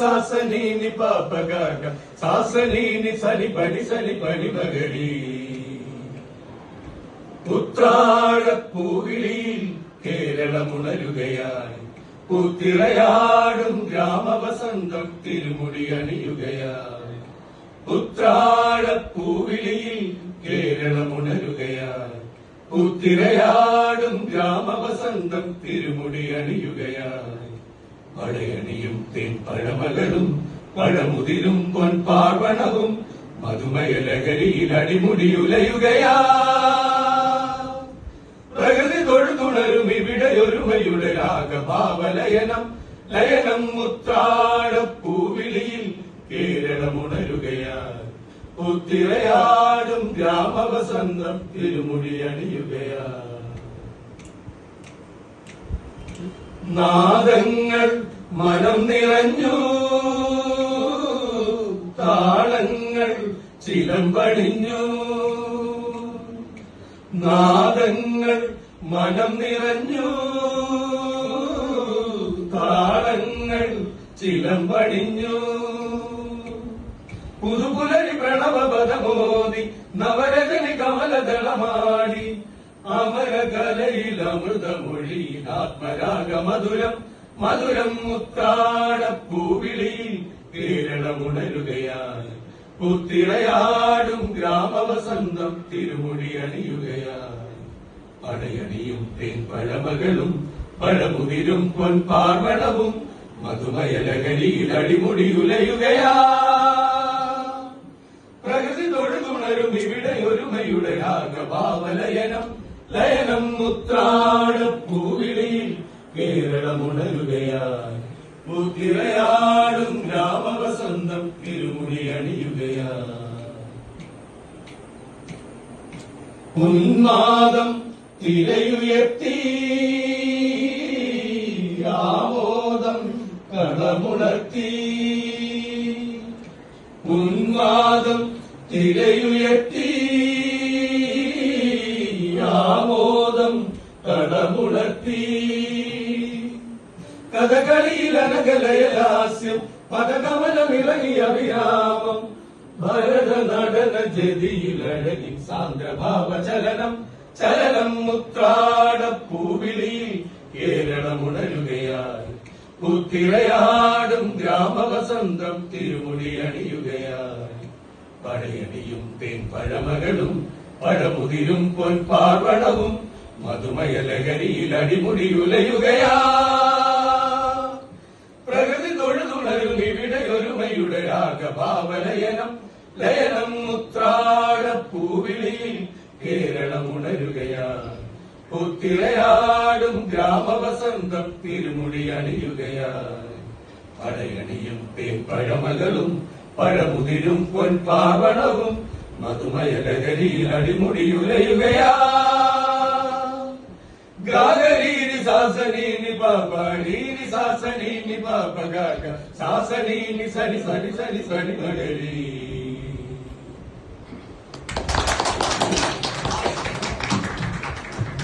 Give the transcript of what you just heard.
സാസനീനി പാപഗാഗ സാസനീനി സനി പനി സനി പനി മകരി ഉത്രാഴപ്പൂവിളിയിൽ കേരളമുണരുകയായി പുത്തിളയാടും ഗ്രാമവസന്തം തിരുമുടി അണിയുകയായി. ഉത്രാഴപ്പൂവിളിയിൽ കേരളമുണരുകയായി പുത്തിളയാടും ഗ്രാമവസന്തം തിരുമുടി അണിയുകയായി. പടയണിയും തെൻപഴമകളും പഴമുതിരും പൊൻപാർവണവും മധുമയ ലഹരിയിൽ അടിമുടിയുലയുകയാ. പ്രകൃതി തൊഴുതുണരും ഇവിടെ ഒരുമയുടെ രാഗഭാവലയനം ലയനം മുത്താടപ്പൂവിളിയിൽ കേരളമുണരുകയാ. പുത്തിരയാടും ഗ്രാമവസന്തം തിരുമുടി അണിയുകയാ. നാദങ്ങൾ മനം നിറഞ്ഞു. താളങ്ങൾ ചിലമ്പണിഞ്ഞു നാദങ്ങൾ മനം നിറഞ്ഞു. താളങ്ങൾ ചിലമ്പണിഞ്ഞു പുതുപുലരി പ്രണവപദമോദി നവരജനി കമലദളമാടി അമരകലയിൽ അമൃതമൊഴി ആത്മരാഗ മധുരം മധുരം മുത്താടപ്പൂവിളിയിൽ കേരളമുണരുകയാൽ. പുത്തിളയാടും ഗ്രാമവസന്തം തിരുമുടി അണിയുകയാൽ പടയണിയും തേൻപഴമകളും പഴമുതിരും പൊൻപാർവണവും മധുമയ ലഹരിയിൽ അടിമുടി ഉലയുകയാ പ്രകൃതി തൊഴുതുണരും ഇവിടെ ഒരുമയുടെ രാഗഭാവലയനം. ലയനം മുത്രാട് പൂവിളിയിൽ കേരളമുണരുകയായി. മുത്തിരയാടും ഗ്രാമവസന്തം തിരുമുടി അണിയുകയായി. ഉന്മാദം തിരയുയർത്തി ആമോദം കളമുണർത്തി. ഉന്മാദം തിരയുയർത്തി കടമുണർത്തി കഥകളിയിൽ അനകലയലാസ്യം പദകമലമിളകിയ വിരാമം. ഭരത നടന ജതിയിലഴകി സാന്ദ്രഭാവ ചലനം ചലനം മുത്രാട പൂവിളിയിൽ കേരളമുണരുകയായി. പുത്തിരയാടും ഗ്രാമവസന്തം തിരുമുടി അണിയുകയായി പടയണിയും തേൻപഴമകളും പഴമുതിരും പൊൻപാർവണവും മധുമയ അടിമുടിയുലയുകയാ പ്രകൃതി തൊഴുതുണരും ഇവിടെ ഒരുമയുടെ രാഗഭാവലയനം. ലയനം മുത്രാട കേരളം കേരളമുണരുകയാണ് പുത്തിരയാടും ഗ്രാമവസന്തം തിരുമുടി അണിയുകയാ പടയണിയും തേൻപഴമകളും പഴമുതിരും പൊൻപാവണവും മധുമയലഹരിയിൽ അടിമുടിയുലയുകയാ గాగరీని శాసనీని పాపడీని శాసనీని పాపగాక శాసనీని సరి సరి సరి సరి మగరీ